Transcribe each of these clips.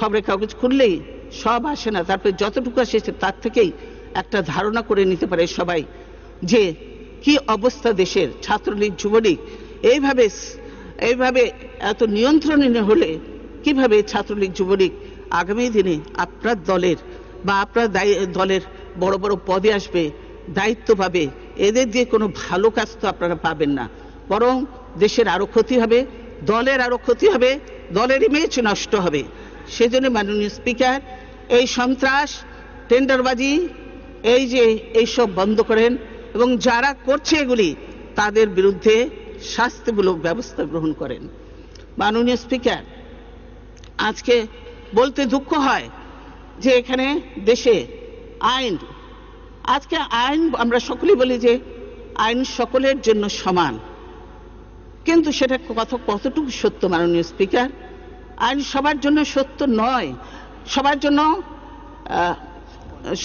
খবরের কাগজ খুললেই সব আসে না। তারপরে যতটুকু আসে তার থেকেই একটা ধারণা করে নিতে পারে সবাই যে কি অবস্থা দেশের ছাত্রলীগ, যুবলীগ। এইভাবে এইভাবে এত নিয়ন্ত্রণে হলে কীভাবে ছাত্রলীগ, যুবলীগ আগামী দিনে আপনার দলের বা আপনার দলের বড় বড় পদে আসবে, দায়িত্ব পাবে, এদের দিয়ে কোনো ভালো কাজ তো আপনারা পাবেন না। বরং দেশের আরও ক্ষতি হবে, দলের আরও ক্ষতি হবে, দলের ইমেজ নষ্ট হবে। সেজন্য মাননীয় স্পিকার, এই সন্ত্রাস, টেন্ডারবাজি, এই যে এইসব বন্ধ করেন এবং যারা করছে এগুলি, তাদের বিরুদ্ধে শাস্তিমূলক ব্যবস্থা গ্রহণ করেন। মাননীয় স্পিকার, আজকে বলতে দুঃখ হয় যে এখানে দেশে আইন, আজকে আইন আমরা সকলেই বলি যে আইন সকলের জন্য সমান। কিন্তু সেটা কত কতটুকু সত্য মাননীয় স্পিকার? আইন সবার জন্য সত্য নয়, সবার জন্য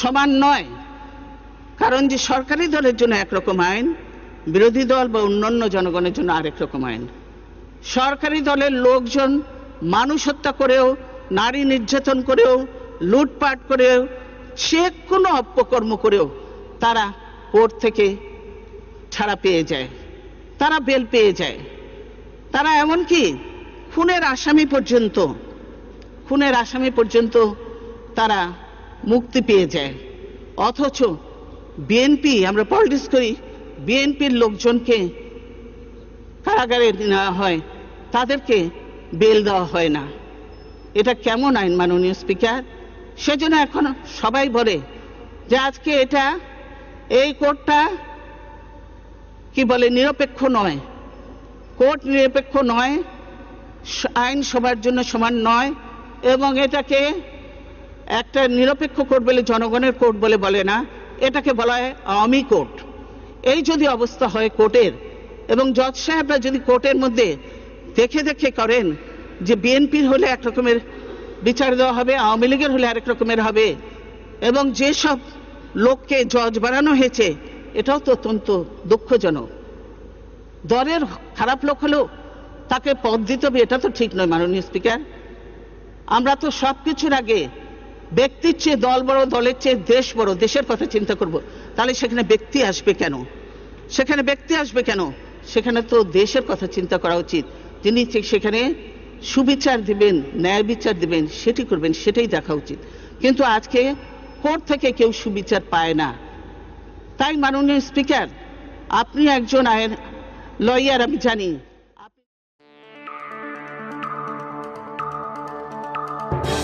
সমান নয়। কারণ যে সরকারি দলের জন্য একরকম আইন, বিরোধী দল বা অন্যান্য জনগণের জন্য আরেক রকম আইন। সরকারি দলের লোকজন মানুষ হত্যা করেও, নারী নির্যাতন করেও, লুটপাট করেও সে কোনো অপকর্ম করেও তারা কোর্ট থেকে ছাড়া পেয়ে যায়, তারা বেল পেয়ে যায়। তারা এমনকি খুনের আসামি পর্যন্ত, খুনের আসামি পর্যন্ত তারা মুক্তি পেয়ে যায়। অথচ বিএনপি আমরা পলিটিক্স করি বিএনপির লোকজনকে কারাগারে নেওয়া হয়, তাদেরকে বেল দেওয়া হয় না। এটা কেমন আইন মাননীয় স্পিকার? সেজন্য এখন সবাই বলে যে আজকে এটা, এই কোর্টটা কি বলে, নিরপেক্ষ নয়। কোর্ট নিরপেক্ষ নয় আইন সবার জন্য সমান নয় এবং এটাকে একটা নিরপেক্ষ কোর্ট বলে, জনগণের কোর্ট বলে বলে না, এটাকে বলা হয় আওয়ামী কোর্ট। এই যদি অবস্থা হয় কোর্টের, এবং জজ সাহেবরা যদি কোর্টের মধ্যে দেখে দেখে করেন যে বিএনপির হলে এক রকমের বিচার দেওয়া হবে, আওয়ামী লীগের হলে আরেক রকমের হবে, এবং যেসব লোককে জজ বাড়ানো হয়েছে, এটাও তো অত্যন্ত দুঃখজনক। দলের খারাপ লোক হলেও তাকে পদ দিতে হবে, এটা তো ঠিক নয়, মাননীয় স্পিকার। আমরা তো সব কিছুর আগে ব্যক্তির চেয়ে দল বড়, দলের চেয়ে দেশ বড়, দেশের কথা চিন্তা করব। তাহলে সেখানে ব্যক্তি আসবে কেন? সেখানে ব্যক্তি আসবে কেন? সেখানে তো দেশের কথা চিন্তা করা উচিত। যিনি সেখানে সুবিচার দিবেন, ন্যায় বিচার দিবেন, সেটি করবেন, সেটাই দেখা উচিত। কিন্তু আজকে কোর্ট থেকে কেউ সুবিচার পায় না। তাই মাননীয় স্পিকার, আপনি একজন আইন লয়ার, আমি জানি you